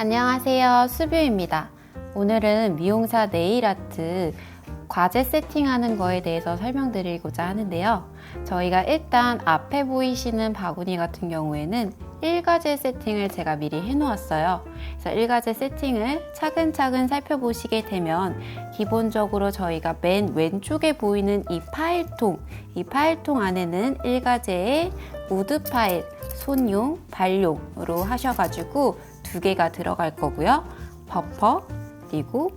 안녕하세요. 수뷰입니다. 오늘은 미용사 네일아트 과제 세팅하는 거에 대해서 설명드리고자 하는데요. 저희가 일단 앞에 보이시는 바구니 같은 경우에는 1과제 세팅을 제가 미리 해놓았어요. 그래서 1과제 세팅을 차근차근 살펴보시게 되면 기본적으로 저희가 맨 왼쪽에 보이는 이 파일통, 이 파일통 안에는 1과제의 우드 파일, 손용, 발용으로 하셔가지고 두 개가 들어갈 거고요. 버퍼, 그리고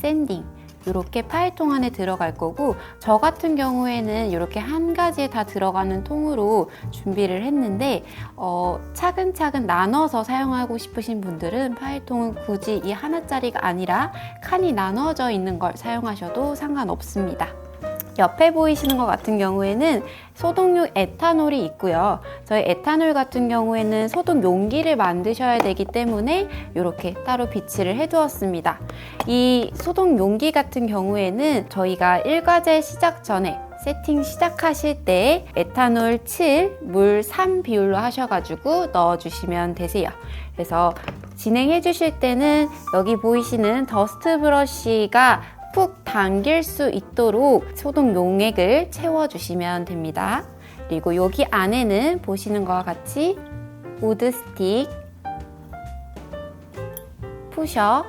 샌딩. 이렇게 파일 통 안에 들어갈 거고 저 같은 경우에는 이렇게 한 가지에 다 들어가는 통으로 준비를 했는데 어, 차근차근 나눠서 사용하고 싶으신 분들은 파일 통은 굳이 이 하나짜리가 아니라 칸이 나눠져 있는 걸 사용하셔도 상관없습니다. 옆에 보이시는 것 같은 경우에는 소독용 에탄올이 있고요. 저희 에탄올 같은 경우에는 소독 용기를 만드셔야 되기 때문에 이렇게 따로 비치를 해두었습니다. 이 소독 용기 같은 경우에는 저희가 일과제 시작 전에 세팅 시작하실 때 에탄올 7, 물 3 비율로 하셔가지고 넣어주시면 되세요. 그래서 진행해 주실 때는 여기 보이시는 더스트 브러쉬가 푹 당길 수 있도록 소독 용액을 채워주시면 됩니다. 그리고 여기 안에는 보시는 것과 같이 우드 스틱, 푸셔,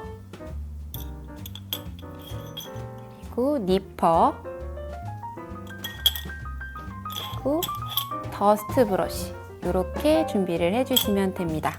그리고 니퍼, 그리고 더스트 브러쉬 이렇게 준비를 해주시면 됩니다.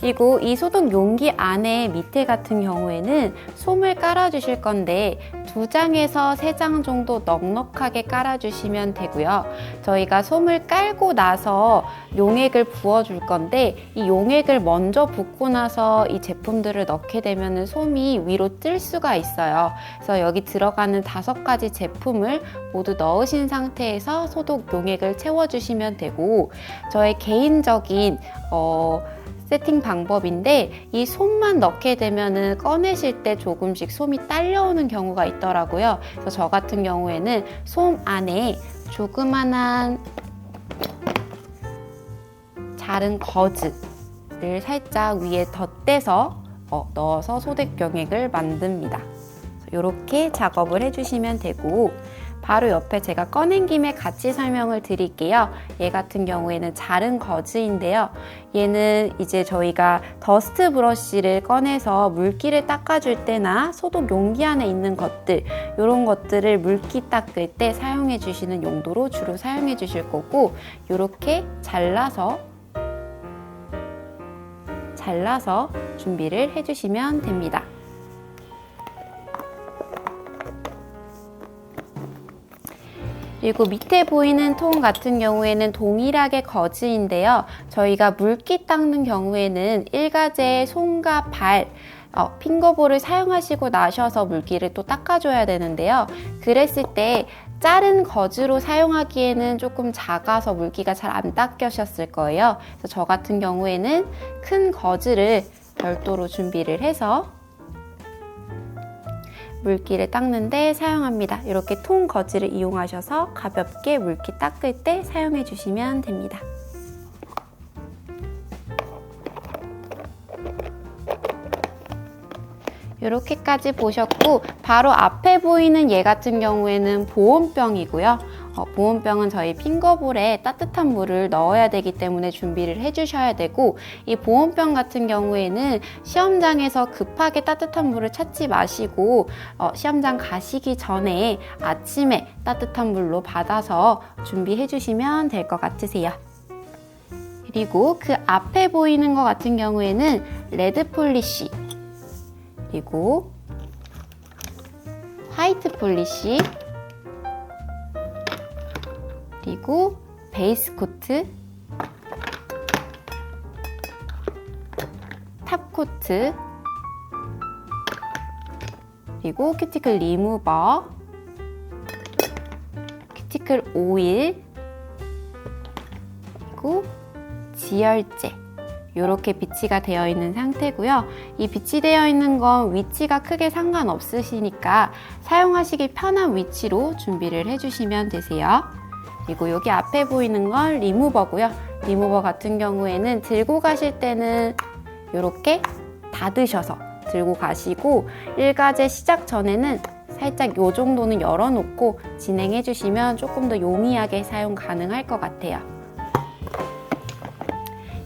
그리고 이 소독 용기 안에 밑에 같은 경우에는 솜을 깔아주실 건데 두 장에서 세 장 정도 넉넉하게 깔아주시면 되고요. 저희가 솜을 깔고 나서 용액을 부어줄 건데 이 용액을 먼저 붓고 나서 이 제품들을 넣게 되면 솜이 위로 뜰 수가 있어요. 그래서 여기 들어가는 다섯 가지 제품을 모두 넣으신 상태에서 소독 용액을 채워주시면 되고 저의 개인적인 어, 세팅 방법인데 이 솜만 넣게 되면은 꺼내실 때 조금씩 솜이 딸려오는 경우가 있더라고요. 그래서 저 같은 경우에는 솜 안에 조그만한 자른 거즈를 살짝 위에 덧대서 어, 넣어서 소독 용액을 만듭니다. 이렇게 작업을 해주시면 되고 바로 옆에 제가 꺼낸 김에 같이 설명을 드릴게요. 얘 같은 경우에는 자른 거즈인데요. 얘는 이제 저희가 더스트 브러쉬를 꺼내서 물기를 닦아줄 때나 소독 용기 안에 있는 것들 이런 것들을 물기 닦을 때 사용해 주시는 용도로 주로 사용해 주실 거고 이렇게 잘라서 잘라서 준비를 해주시면 됩니다. 그리고 밑에 보이는 통 같은 경우에는 동일하게 거즈인데요. 저희가 물기 닦는 경우에는 일가제 손과 발, 어, 핑거볼을 사용하시고 나셔서 물기를 또 닦아줘야 되는데요. 그랬을 때 자른 거즈로 사용하기에는 조금 작아서 물기가 잘 안 닦여셨을 거예요. 그래서 저 같은 경우에는 큰 거즈를 별도로 준비를 해서 물기를 닦는데 사용합니다. 이렇게 통 거즈를 이용하셔서 가볍게 물기 닦을 때 사용해 주시면 됩니다. 이렇게까지 보셨고 바로 앞에 보이는 얘 같은 경우에는 보온병이고요. 어, 보온병은 저희 핑거볼에 따뜻한 물을 넣어야 되기 때문에 준비를 해주셔야 되고 이 보온병 같은 경우에는 시험장에서 급하게 따뜻한 물을 찾지 마시고 어, 시험장 가시기 전에 아침에 따뜻한 물로 받아서 준비해 주시면 될 것 같으세요. 그리고 그 앞에 보이는 것 같은 경우에는 레드 폴리시 그리고 화이트 폴리시 그리고 베이스 코트 탑 코트 그리고 큐티클 리무버 큐티클 오일 그리고 지열제 이렇게 비치가 되어 있는 상태고요. 이 비치되어 있는 건 위치가 크게 상관없으시니까 사용하시기 편한 위치로 준비를 해주시면 되세요. 그리고 여기 앞에 보이는 건 리무버고요. 리무버 같은 경우에는 들고 가실 때는 이렇게 닫으셔서 들고 가시고 일과제 시작 전에는 살짝 요 정도는 열어놓고 진행해 주시면 조금 더 용이하게 사용 가능할 것 같아요.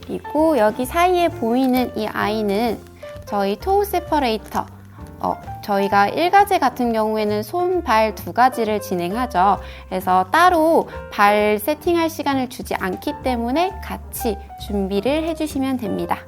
그리고 여기 사이에 보이는 이 아이는 저희 토우 세퍼레이터 어, 저희가 일가제 같은 경우에는 손, 발 두 가지를 진행하죠. 그래서 따로 발 세팅할 시간을 주지 않기 때문에 같이 준비를 해주시면 됩니다.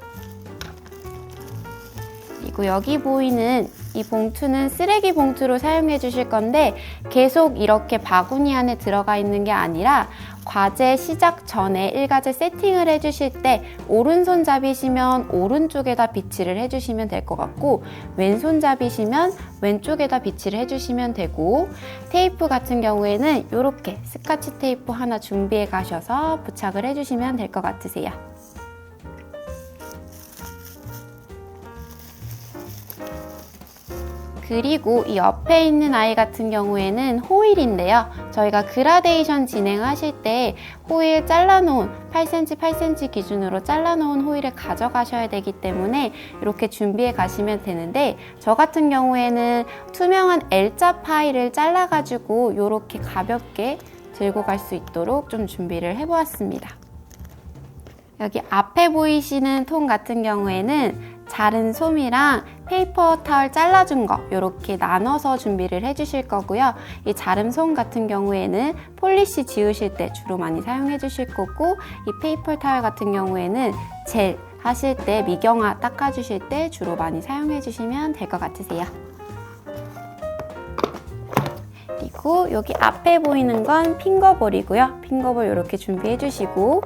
그리고 여기 보이는 이 봉투는 쓰레기 봉투로 사용해 주실 건데 계속 이렇게 바구니 안에 들어가 있는 게 아니라 과제 시작 전에 일과제 세팅을 해주실 때 오른손잡이시면 오른쪽에다 비치를 해주시면 될 것 같고 왼손잡이시면 왼쪽에다 비치를 해주시면 되고 테이프 같은 경우에는 이렇게 스카치 테이프 하나 준비해 가셔서 부착을 해주시면 될 것 같으세요. 그리고 이 옆에 있는 아이 같은 경우에는 호일인데요. 저희가 그라데이션 진행하실 때 호일 잘라놓은 8cm, 8cm 기준으로 잘라놓은 호일을 가져가셔야 되기 때문에 이렇게 준비해 가시면 되는데 저 같은 경우에는 투명한 L자 파일을 잘라가지고 이렇게 가볍게 들고 갈 수 있도록 좀 준비를 해보았습니다. 여기 앞에 보이시는 통 같은 경우에는 자른 솜이랑 페이퍼 타월 잘라준 거 이렇게 나눠서 준비를 해주실 거고요. 이 자른 솜 같은 경우에는 폴리시 지우실 때 주로 많이 사용해 주실 거고 이 페이퍼 타월 같은 경우에는 젤 하실 때 미경화 닦아주실 때 주로 많이 사용해 주시면 될 것 같으세요. 그리고 여기 앞에 보이는 건 핑거볼이고요. 핑거볼 이렇게 준비해 주시고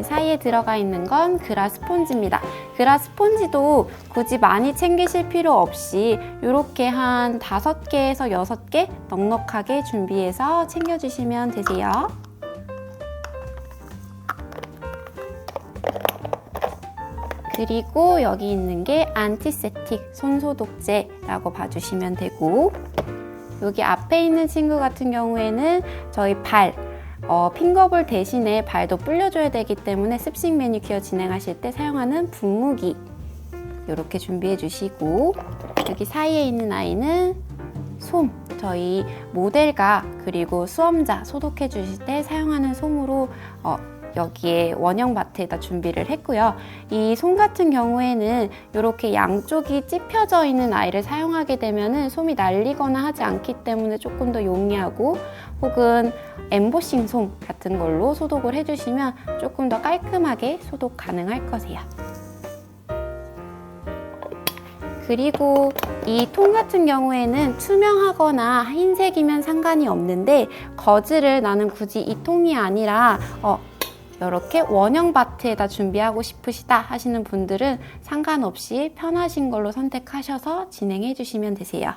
사이에 들어가 있는 건 그라 스폰지입니다. 그라 스폰지도 굳이 많이 챙기실 필요 없이 이렇게 한 다섯 개에서 여섯 개 넉넉하게 준비해서 챙겨주시면 되세요. 그리고 여기 있는 게 안티세틱 손소독제라고 봐주시면 되고 여기 앞에 있는 친구 같은 경우에는 저희 발 어, 핑거볼 대신에 발도 불려줘야 되기 때문에 습식 매니큐어 진행하실 때 사용하는 분무기. 이렇게 준비해 주시고 여기 사이에 있는 아이는 솜. 저희 모델과 그리고 수험자 소독해 주실 때 사용하는 솜으로 어, 여기에 원형 마트에다 준비를 했고요. 이 솜 같은 경우에는 이렇게 양쪽이 찝혀져 있는 아이를 사용하게 되면은 솜이 날리거나 하지 않기 때문에 조금 더 용이하고 혹은 엠보싱 솜 같은 걸로 소독을 해주시면 조금 더 깔끔하게 소독 가능할 거세요. 그리고 이 통 같은 경우에는 투명하거나 흰색이면 상관이 없는데 거즈를 나는 굳이 이 통이 아니라 어, 이렇게 원형 바트에다 준비하고 싶으시다 하시는 분들은 상관없이 편하신 걸로 선택하셔서 진행해 주시면 되세요.